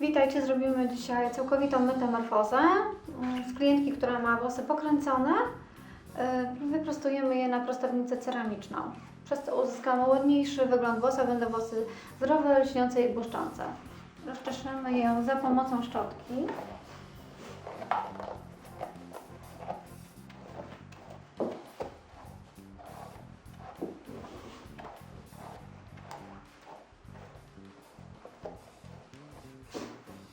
Witajcie, zrobimy dzisiaj całkowitą metamorfozę mm, z klientki, która ma włosy pokręcone. y, Wyprostujemy je na prostownicę ceramiczną. Przez to uzyskamy ładniejszy wygląd włosa, będą włosy zdrowe, lśniące i błyszczące. Rozczeszamy je za pomocą szczotki.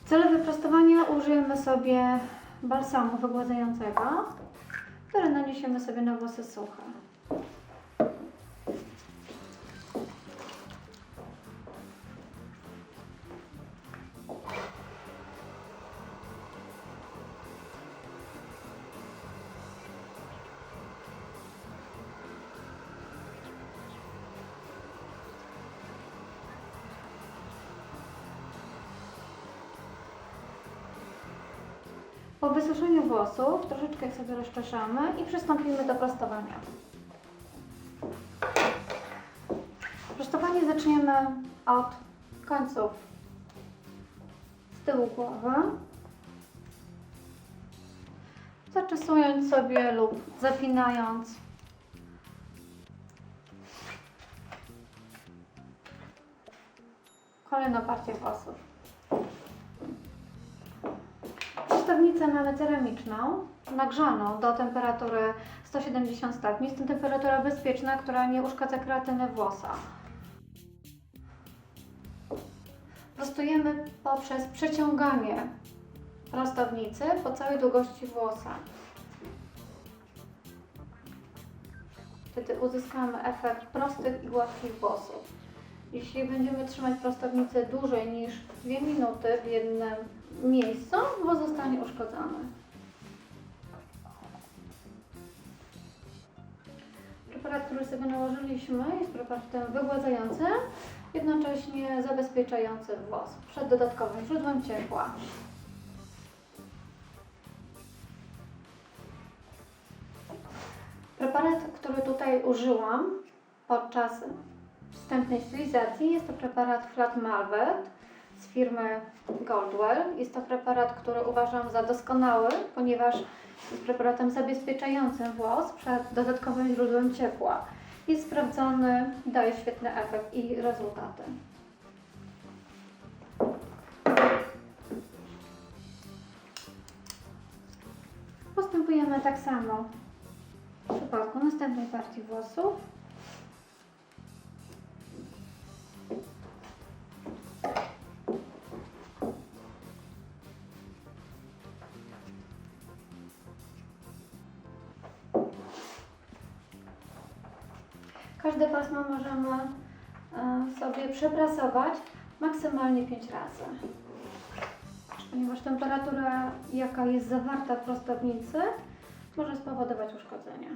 W celu wyprostowania użyjemy sobie balsamu wygładzającego, który naniesiemy sobie na włosy suche. Po wysuszeniu włosów troszeczkę sobie rozczeszamy i przystąpimy do prostowania. Prostowanie zaczniemy od końców z tyłu głowy. Zaczesując sobie lub zapinając kolejną partię włosów. Prostownicę mamy ceramiczną, nagrzaną do temperatury 170 stopni. Jest to temperatura bezpieczna, która nie uszkadza kreatyny włosa. Prostujemy poprzez przeciąganie prostownicy po całej długości włosa. Wtedy uzyskamy efekt prostych i gładkich włosów. Jeśli będziemy trzymać prostownicę dłużej niż 2 minuty w jednym miejscu, włos zostanie uszkodzony. Preparat, który sobie nałożyliśmy jest preparatem wygładzającym, jednocześnie zabezpieczający włos przed dodatkowym źródłem ciepła. Preparat, który tutaj użyłam podczas wstępnej stylizacji jest to preparat Flat Malvet z firmy Goldwell. Jest to preparat, który uważam za doskonały, ponieważ jest preparatem zabezpieczającym włos przed dodatkowym źródłem ciepła. Jest sprawdzony, daje świetny efekt i rezultaty. Postępujemy tak samo w przypadku następnej partii włosów. Każde pasmo możemy e, sobie przeprasować maksymalnie 5 razy. Ponieważ temperatura, jaka jest zawarta w prostownicy, może spowodować uszkodzenia.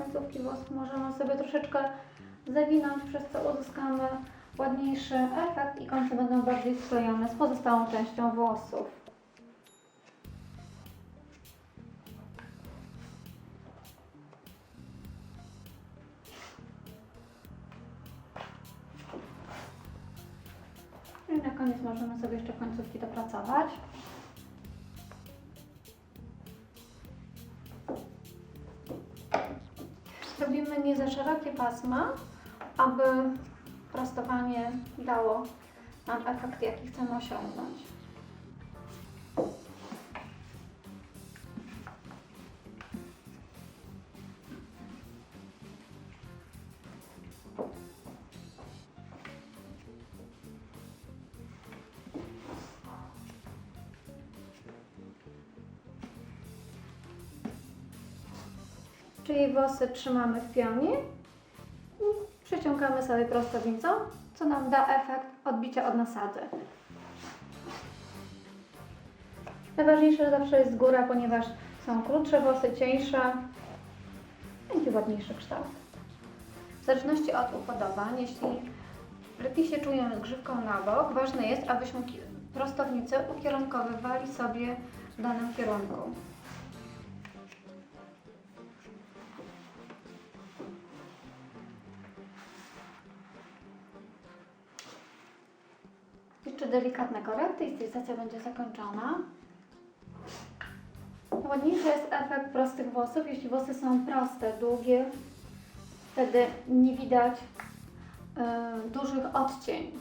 Końcówki włosów możemy sobie troszeczkę zawinąć, przez co uzyskamy ładniejszy efekt i końce będą bardziej sklejone z pozostałą częścią włosów. I na koniec możemy sobie jeszcze końcówki dopracować. Pasma, aby prostowanie dało nam efekt, jaki chcemy osiągnąć. Czyli włosy trzymamy w pionie przeciągamy sobie prostownicą, co nam da efekt odbicia od nasady. Najważniejsze zawsze jest góra, ponieważ są krótsze włosy, cieńsze, będzie ładniejszy kształt. W zależności od upodobań, jeśli lepiej się czujemy z grzywką na bok, ważne jest, abyśmy prostownicę ukierunkowywali sobie w danym kierunku. Jeszcze delikatne korekty i stylizacja będzie zakończona. Ładniejszy jest efekt prostych włosów, jeśli włosy są proste, długie, wtedy nie widać y, dużych odcień.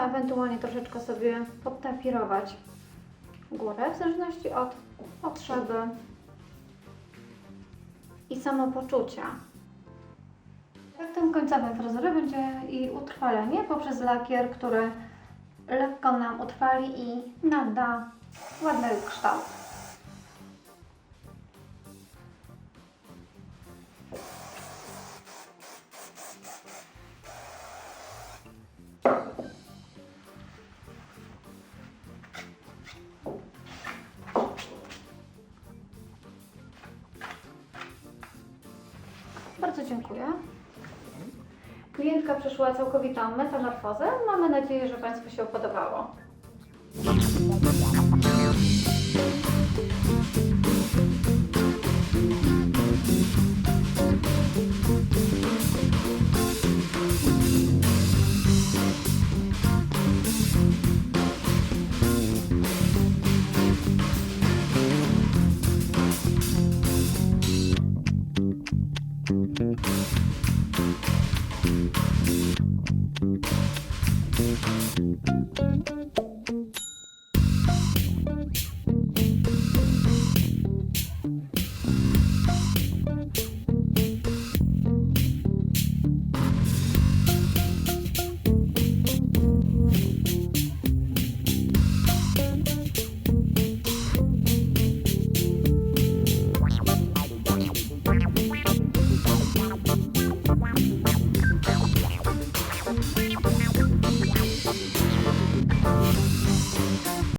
Ewentualnie troszeczkę sobie podtapirować górę, w zależności od potrzeby i samopoczucia. Efektem końcowym fryzury będzie i utrwalenie poprzez lakier, który lekko nam utrwali i nada ładny kształt. Bardzo dziękuję. Klientka przeszła całkowitą metamorfozę. Mamy nadzieję, że Państwu się podobało.